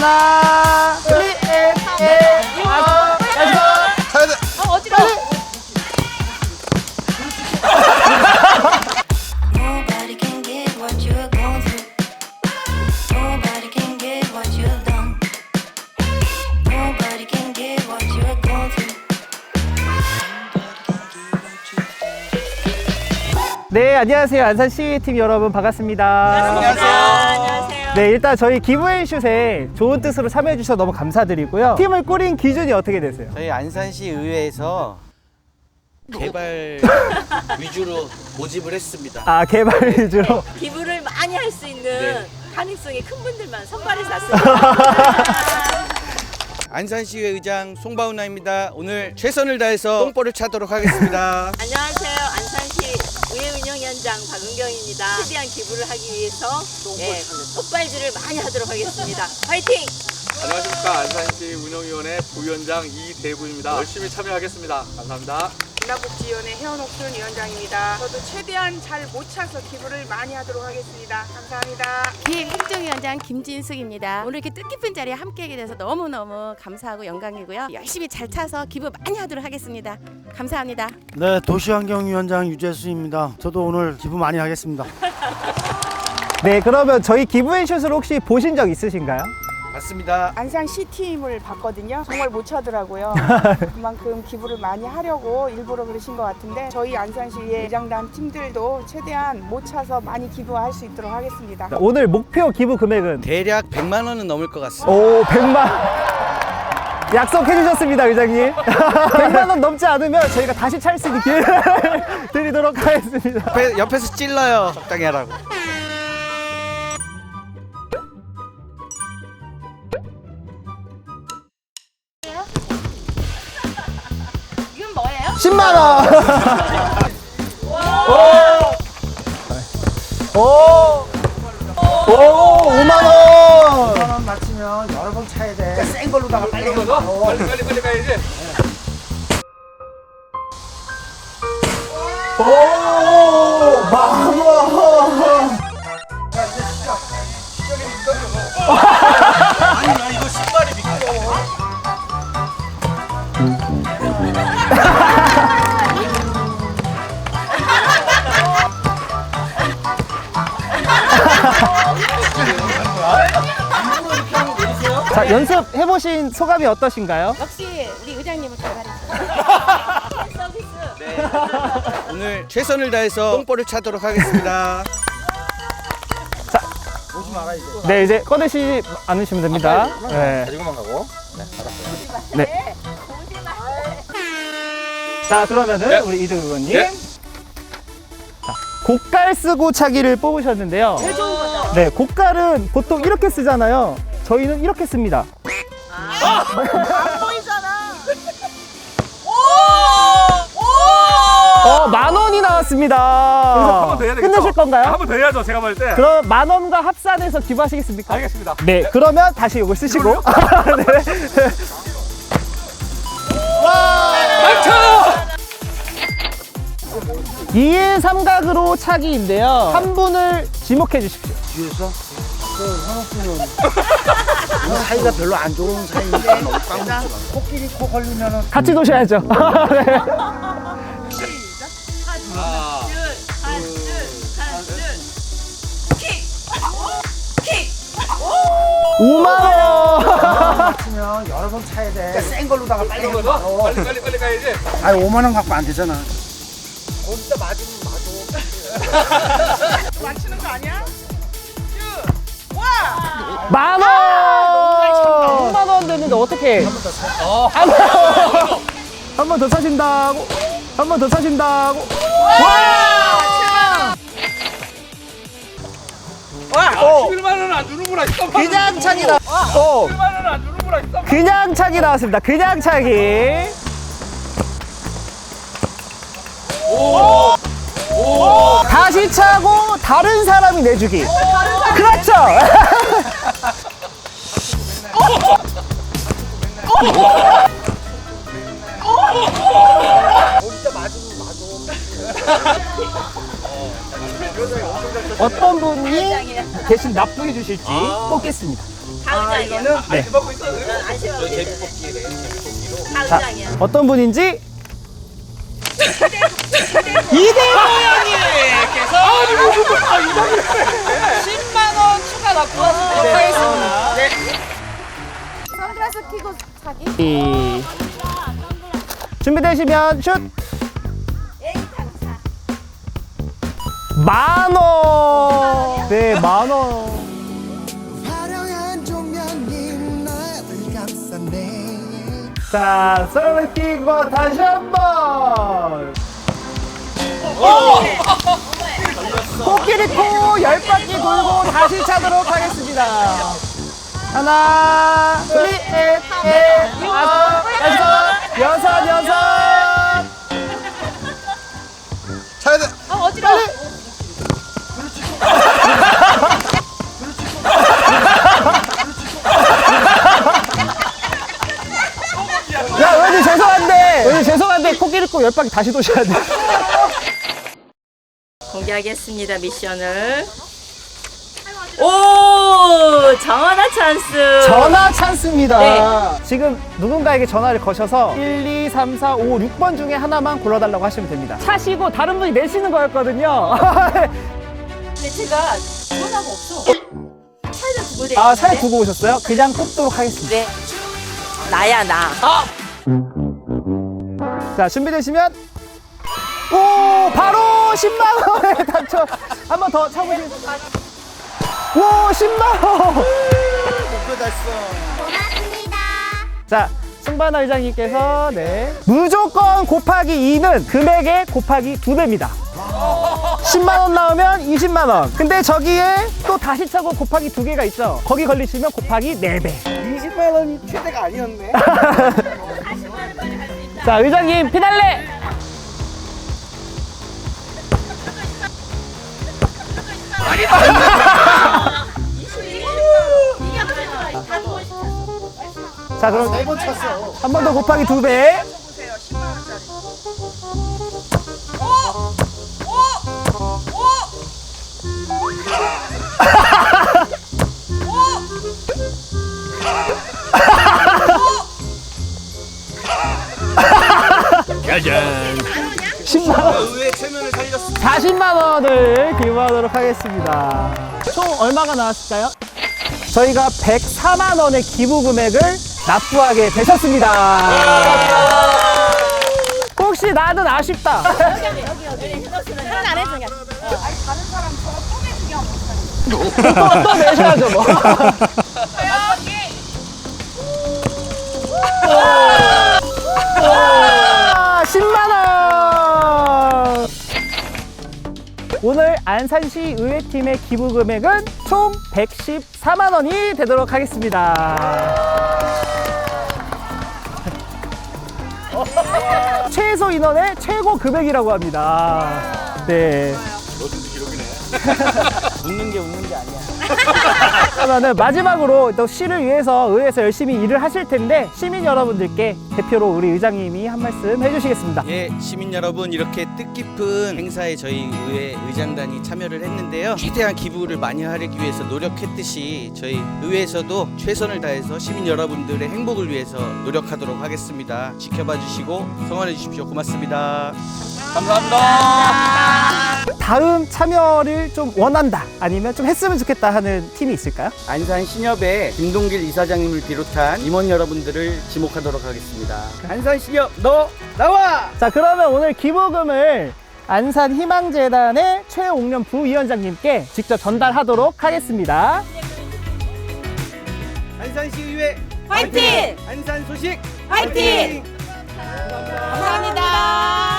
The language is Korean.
하나, 둘, 셋, 넷, 다섯, 여섯. 가야 돼. 어, 어지러워. Nobody can get what you're going through. Nobody can get what you've done. Nobody can get what you're going through. 네, 안녕하세요. 안산 시위팀 여러분 반갑습니다. 안녕하세요. 네, 일단 저희 기부앤슛에 좋은 뜻으로 참여해 주셔서 너무 감사드리고요. 팀을 꾸린 기준이 어떻게 되세요? 저희 안산시 의회에서 개발 위주로 모집을 했습니다. 아, 개발 위주로. 기부를 많이 할 수 있는 네. 가능성이 큰 분들만 선발해서 왔습니다. 안산시의회 의장 송바운나입니다. 오늘 최선을 다해서 똥볼을 차도록 하겠습니다. 안녕하세요. 안산시 의회운영위원장 박은경입니다. 최대한 기부를 하기 위해서 예, 꽃발질을 많이 하도록 하겠습니다. 화이팅! 안녕하십니까 안산시 운영위원회 부위원장 이대부입니다. 열심히 참여하겠습니다. 감사합니다. 문화복지위원회 혜원옥순 위원장입니다. 저도 최대한 잘못 차서 기부를 많이 하도록 하겠습니다. 감사합니다. 비행행정위원장 김진숙입니다. 오늘 이렇게 뜻깊은 자리에 함께하게 돼서 너무너무 감사하고 영광이고요. 열심히 잘 차서 기부 많이 하도록 하겠습니다. 감사합니다. 네, 도시환경위원장 유재수입니다. 저도 오늘 기부 많이 하겠습니다. 네, 그러면 저희 기부앤슛을 혹시 보신 적 있으신가요? 맞습니다. 안산 C팀을 봤거든요. 정말 못 차더라고요. 그만큼 기부를 많이 하려고 일부러 그러신 것 같은데 저희 안산시의 의장단 팀들도 최대한 못 차서 많이 기부할 수 있도록 하겠습니다. 오늘 목표 기부 금액은 대략 100만 원은 넘을 것 같습니다. 오, 100만. 약속해 주셨습니다, 의장님. 100만 원 넘지 않으면 저희가 다시 찰 수 있는 기회를 드리도록 하겠습니다. 옆에, 옆에서 찔러요. 적당히 하라고. 10만 원. 오. 오. 오, 5만 원. 5만 원 맞추면 여러 번 차야 돼. 센 걸로다가 빨리 가. 빨리 빨리 빨리 가야지. 오, 만 원. 자, 연습해 보신 소감이 어떠신가요? 역시 우리 의장님은 개발했어요. 서비스. 오늘 최선을 다해서 똥볼을 차도록 하겠습니다. 네, 이제 꺼내시 않으시면 됩니다. 네. 가지고만 가고. 네. 자, 그러면은 네. 우리 이등 의원님. 네. 자, 고깔 쓰고 차기를 뽑으셨는데요. 제일 좋은 거죠? 네, 고깔은 보통 이렇게 쓰잖아요. 저희는 이렇게 씁니다. 안 보이잖아. 어, 만 원이 나왔습니다. 한번 더 해야 되겠죠? 끝내실 건가요? 한번 더 해야죠. 제가 볼 때. 그럼 만 원과 합산해서 기부하시겠습니까? 알겠습니다. 네, 그러면 다시 이걸 쓰시고. 네. 이의 삼각으로 차기인데요. 한 분을 지목해 주십시오. 뒤에서 그 현옥수는 사이가 별로 안 좋은 사이인데 너무 꽉 코끼리 코 걸리면은 같이 노셔야죠. 네. 5만 원. 맞추면 여러 번 차야 돼. 센 걸로다가 빨리. 더? 빨리 빨리 빨리 가야지. 아니 5만 원 갖고 안 되잖아. 맞추는 거 아니야? 만 원. 5만 원 됐는데 어떻게? 한 번 더 차신다고. 한 번 더 차신다고. 와, 11만 원은 안 주는구나. 잠깐만. 그냥 차기 나. 어. 11만 원은 안 주는구나. 잠깐만. 그냥 차기 나왔습니다. 그냥 차기. 다시 차고 다른 사람이 내주기. 그렇죠. 어떤 분이 대신 납부해 주실지 뽑겠습니다. 가을장이야. 네. 네. 안 심하고 있어. 안심하고 있어. 제비뽑기래 제비뽑기로. 자, 가을장이야. 어떤 분인지 선글라스 끼고 사기. 이- 준비되시면 슛! 만 원! 네, 만 원. 화려한 조명이 너를 감싸네 자, 썰을 끼고 다시 한 번! 코끼리 코 열 바퀴 돌고 다시 차도록 하겠습니다. 하나, 둘, 셋, 넷, 다섯, 여섯, 여섯, 여섯. 차야 돼. 빨리. 야, 왠지 죄송한데, 왠지 죄송한데 코끼리 코 열 바퀴 다시 도셔야 돼. 공개하겠습니다 미션을. 오 전화 찬스. 전화 찬스입니다. 네. 지금 누군가에게 전화를 거셔서 1, 2, 3, 4, 5, 6번 중에 하나만 골라달라고 하시면 됩니다. 차시고 다른 분이 내시는 거였거든요. 근데 제가 전화가 없어. 차에다 두고 대. 아, 차에 두고 오셨어요? 그냥 뽑도록 하겠습니다. 네. 나야 나. 자, 준비되시면 오, 바로 10만 원에 당첨. 한 번 더 차보시겠어요? 오, 10만 원. 목표 달성. 자, 승반아 회장님께서 네. 무조건 곱하기 2는 금액의 곱하기 2배입니다. 10만 원 나오면 20만 원. 근데 저기에 또 다시 차고 곱하기 2개가 있죠. 거기 걸리시면 곱하기 4배. 20만 원이 최대가 아니었네. 자, 의장님 피날레. 자, 그럼 네번 찼어. 한 번 더 곱하기 2배. 짜잔. 10만 원. 의외의 체면을 살렸습니다. 40만 원을 기부하도록 하겠습니다. 총 얼마가 나왔을까요? 저희가 104만 원의 기부 금액을 납부하게 되셨습니다. 혹시 나는 아쉽다. 안 해주냐? 또 내셔야죠 뭐. 와, 10만 원. 오늘 안산시 의회팀의 기부 금액은 총 114만 원이 되도록 하겠습니다. 최소 인원의 최고 금액이라고 합니다. 네. 웃는 게 웃는 게 아니야. 그러면은 마지막으로 또 시를 위해서 의회에서 열심히 일을 하실 텐데 시민 여러분들께 대표로 우리 의장님이 한 말씀 해주시겠습니다. 예, 시민 여러분 이렇게 뜻깊은 행사에 저희 의회 의장단이 참여를 했는데요. 최대한 기부를 많이 하기 위해서 노력했듯이 저희 의회에서도 최선을 다해서 시민 여러분들의 행복을 위해서 노력하도록 하겠습니다. 지켜봐 주시고 성원해 주십시오. 고맙습니다. 감사합니다. 다음 참여를 좀 원한다 아니면 좀 했으면 좋겠다 하는 팀이 있을까요? 안산 신협의 김동길 이사장님을 비롯한 임원 여러분들을 지목하도록 하겠습니다. 안산 신협 너 나와! 자 그러면 오늘 기부금을 안산 희망재단의 최옥련 부위원장님께 직접 전달하도록 하겠습니다. 안산시의회 화이팅! 안산 소식 화이팅! 감사합니다.